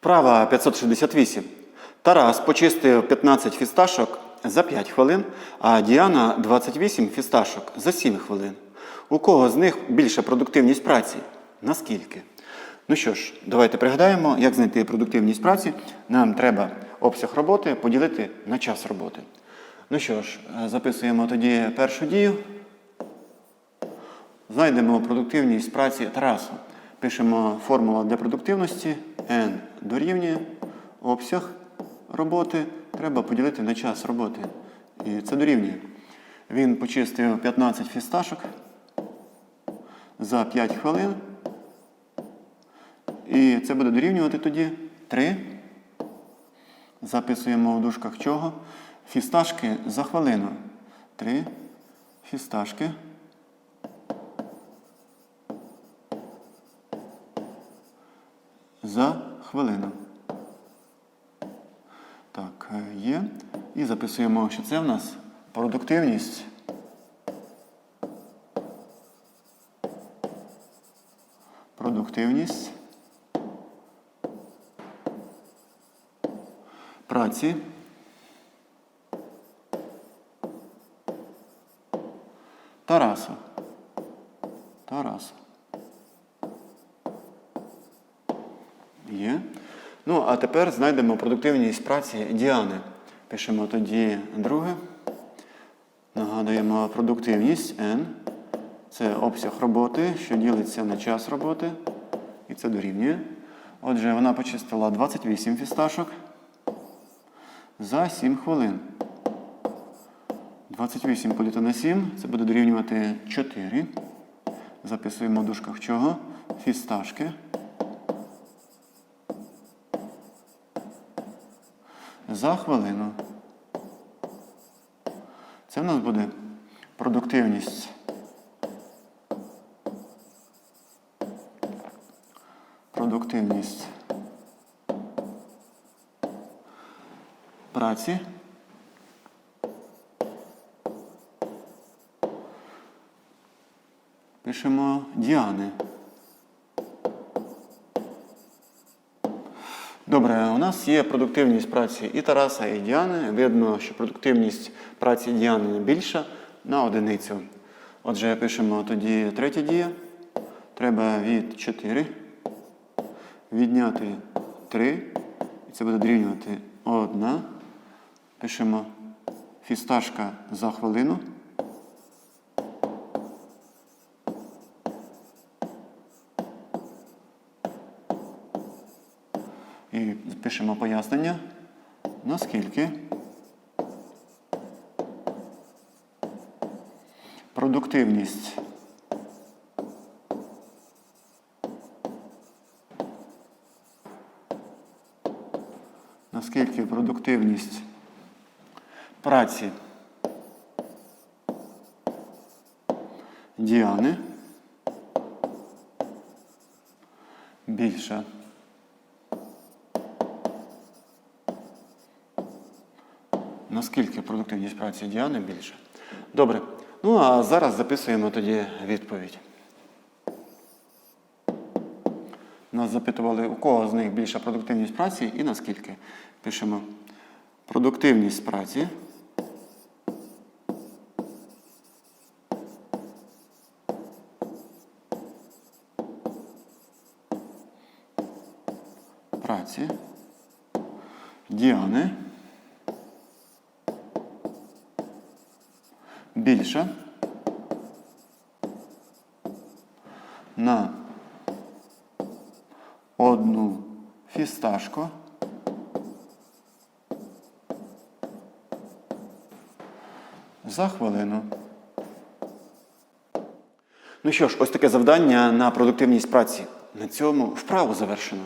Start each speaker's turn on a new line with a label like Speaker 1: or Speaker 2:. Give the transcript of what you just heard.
Speaker 1: Вправа 568. Тарас почистив 15 фісташок за 5 хвилин, а Діана 28 фісташок за 7 хвилин. У кого з них більша продуктивність праці? Наскільки? Ну що ж, давайте пригадаємо, як знайти продуктивність праці. Нам треба обсяг роботи поділити на час роботи. Ну що ж, записуємо тоді першу дію. Знайдемо продуктивність праці Тарасу. Пишемо формула для продуктивності N дорівнює обсяг роботи. Треба поділити на час роботи. І це дорівнює. Він почистив 15 фісташок за 5 хвилин. І це буде дорівнювати тоді 3. Записуємо в дужках чого? Фісташки за хвилину. 3 фісташки. За хвилину. Так, е, є. І записуємо, що це в нас продуктивність. Продуктивність праці. Тараса. Тараса. Є. Ну, а тепер знайдемо продуктивність праці Діани. Пишемо тоді друге. Нагадуємо продуктивність N. Це обсяг роботи, що ділиться на час роботи. І це дорівнює. Отже, вона почистила 28 фісташок за 7 хвилин. 28 поділити на 7. Це буде дорівнювати 4. Записуємо в дужках чого? Фісташки. За хвилину. Це в нас буде продуктивність. Продуктивність праці. Пишемо Діани. Добре, у нас є продуктивність праці і Тараса, і Діани. Видно, що продуктивність праці Діани більша на одиницю. Отже, пишемо тоді третя дія. Треба від 4 відняти 3. І це буде дорівнювати 1. Пишемо фісташка за хвилину. І пишемо пояснення. Наскільки продуктивність наскільки продуктивність праці Діани більша. Наскільки продуктивність праці Діани більше? Добре. Ну а зараз записуємо тоді відповідь. Нас запитували, у кого з них більша продуктивність праці і наскільки. Пишемо продуктивність праці. Праці. Діани. Більше на одну фісташку за хвилину. Ну що ж, ось таке завдання на продуктивність праці. На цьому вправу завершено.